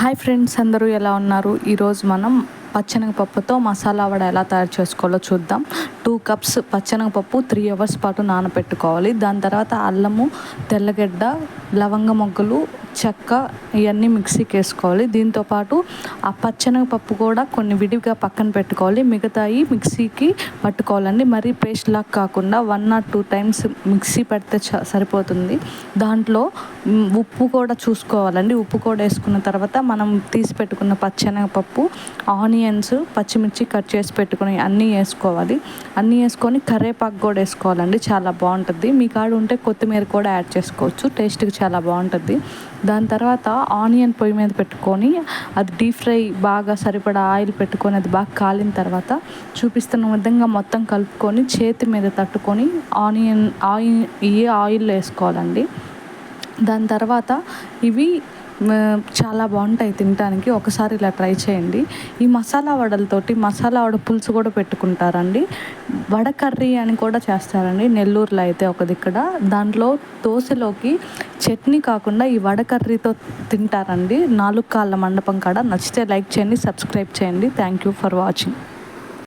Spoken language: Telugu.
హాయ్ ఫ్రెండ్స్ అందరూ ఎలా ఉన్నారు? ఈరోజు మనం పచ్చనగపప్పుతో మసాలా వడ ఎలా తయారు చేసుకోవాలో చూద్దాం. టూ కప్స్ పచ్చనగపప్పు త్రీ అవర్స్ పాటు నానబెట్టుకోవాలి దాని తర్వాత అల్లము తెల్లగడ్డ లవంగ మొగ్గలు చెక్క ఇవన్నీ మిక్సీకి వేసుకోవాలి. దీంతోపాటు ఆ పచ్చనగపప్పు కూడా కొన్ని విడిగా పక్కన పెట్టుకోవాలి. మిగతాయి మిక్సీకి పట్టుకోవాలండి. మరీ పేస్ట్ లాగా కాకుండా one or two times mixie పెడితే సరిపోతుంది. దాంట్లో ఉప్పు కూడా చూసుకోవాలండి. ఉప్పు కూడా వేసుకున్న తర్వాత మనం తీసి పెట్టుకున్న పచ్చనగపప్పు ఆనియన్స్ పచ్చిమిర్చి కట్ చేసి పెట్టుకుని అన్నీ వేసుకోవాలి. అన్నీ వేసుకొని కర్రేపాకు కూడా వేసుకోవాలండి. చాలా బాగుంటుంది. మీ కాడ ఉంటే కొత్తిమీర కూడా యాడ్ చేసుకోవచ్చు. టేస్ట్కి చాలా బాగుంటుంది. దాని తర్వాత ఆనియన్ పొయ్యి మీద పెట్టుకొని అది డీప్ ఫ్రై బాగా సరిపడా ఆయిల్ పెట్టుకొని అది బాగా కాలిన తర్వాత చూపిస్తున్న విధంగా మొత్తం కలుపుకొని చేతి మీద తట్టుకొని ఆనియన్ ఆయిల్ ఏ ఆయిల్ వేసుకోవాలండి. దాని తర్వాత ఇవి చాలా బాగుంటాయి తినడానికి ఒకసారి ఇలా ట్రై చేయండి. ఈ మసాలా వడలతోటి మసాలా వడ పులుసు కూడా పెట్టుకుంటారండి. వడ కర్రీ అని కూడా చేస్తారండి. నెల్లూరులో అయితే ఒకది ఇక్కడ. దాంట్లో దోశలోకి చట్నీ కాకుండా ఈ వడ కర్రీతో తింటారండి. నాలుగు కాళ్ళ మండపం కాడ. నచ్చితే లైక్ చేయండి సబ్స్క్రైబ్ చేయండి. Thank you for watching